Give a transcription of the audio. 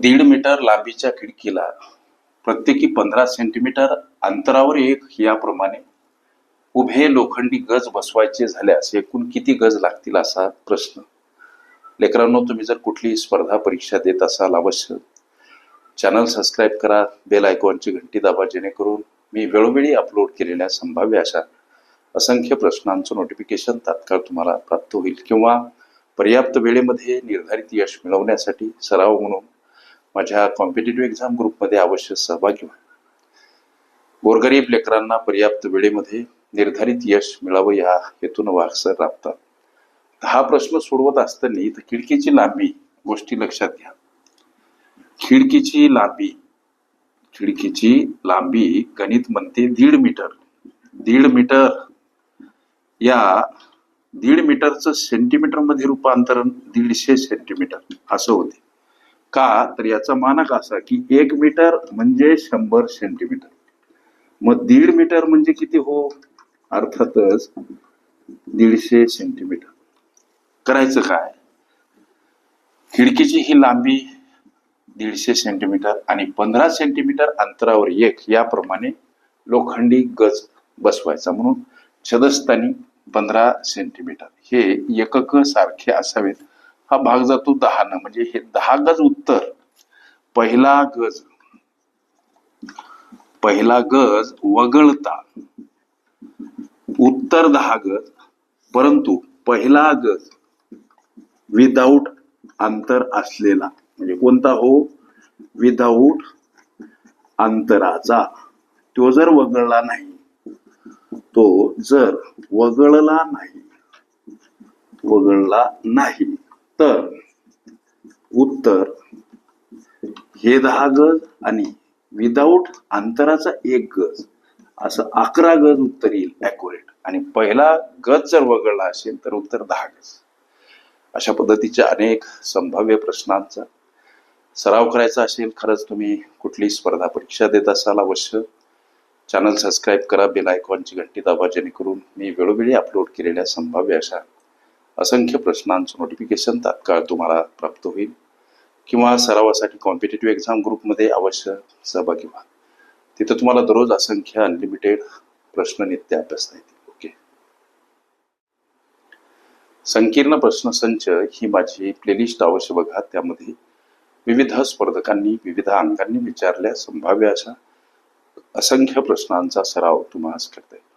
दीड मीटर लांबीच्या खिडकीला प्रत्येकी पंधरा सेंटीमीटर अंतरावर एक याप्रमाणे उभे लोखंडी गज बसवायचे झाल्यास एकूण किती गज लागतील असा प्रश्न. लेकरांनो तुम्ही जर कुठली स्पर्धा परीक्षा देत असाल अवश्य चॅनल सबस्क्राईब करा बेल आयकॉनची घंटी दाबा जेणेकरून मी वेळोवेळी अपलोड केलेल्या संभाव्य अशा असंख्य प्रश्नांचं नोटिफिकेशन तात्काळ तुम्हाला प्राप्त होईल किंवा पर्याप्त वेळेमध्ये निर्धारित यश मिळवण्यासाठी सराव म्हणून माझ्या कॉम्पिटेटिव्ह एक्झाम ग्रुपमध्ये अवश्य सहभागी व्हा. गोरगरीब लेकरांना पर्याप्त वेळेमध्ये निर्धारित यश मिळावं या हेतून वारसर राबतात हा प्रश्न सोडवत असताना इथं खिडकीची लांबी गोष्टी लक्षात घ्या. खिडकीची लांबी खिडकीची लांबी गणित म्हणते दीड मीटर. दीड मीटर. या दीड मीटरचं सेंटीमीटरमध्ये रूपांतरण दीडशे सेंटीमीटर असं होते. का? तर याचा मानक असा की एक मीटर म्हणजे शंभर सेंटीमीटर. मग दीड मीटर म्हणजे किती हो? अर्थातच दीडशे सेंटीमीटर. करायचं काय? खिडकीची ही लांबी दीडशे सेंटीमीटर आणि पंधरा सेंटीमीटर अंतरावर एक याप्रमाणे लोखंडी गज बसवायचा म्हणून छदस्थानी पंधरा सेंटीमीटर. हे एकक सारखे असावेत. हा भाग जातो दहा ना म्हणजे हे दहा गज उत्तर. पहिला गज. पहिला गज वगळता. उत्तर दहा गज. परंतु पहिला गज विदाऊट अंतर असलेला. म्हणजे कोणता हो? विदाऊट अंतराचा. तो जर वगळला नाही तो जर वगळला नाही वगळला नाही. तर उत्तर. हे दहा गज आणि विदाऊट अंतराचा एक गज. असं अकरा गज उत्तर येईल अॅक्युरेट आणि पहिला गज जर वगळला असेल तर उत्तर दहा गज. अशा पद्धतीच्या अनेक संभाव्य प्रश्नांचा सराव करायचा असेल खरंच तुम्ही कुठली स्पर्धा परीक्षा देत असाल अवश्य. चॅनल सबस्क्राईब करा बेल आयकॉनची घंटी दाबा जेणेकरून मी वेळोवेळी अपलोड केलेल्या संभाव्य अशा असंख्य प्रश्नांचं नोटिफिकेशन तात्काळ तुम्हाला प्राप्त होईल. किंवा सरावासाठी कॉम्पिटेटिव्ह एक्झाम ग्रुपमध्ये अवश्य सहभागी व्हा. तिथं तुम्हाला दररोज असंख्य अनलिमिटेड प्रश्न नित्य अभ्यासता येतील. ओके? संकीर्ण प्रश्नसंच ही माझी प्लेलिस्ट अवश्य बघा. त्यामध्ये विविध स्पर्धकांनी विविध अंगांनी विचारल्या संभाव्य अशा असंख्य प्रश्नांचा सराव तुम्हाला करता येईल.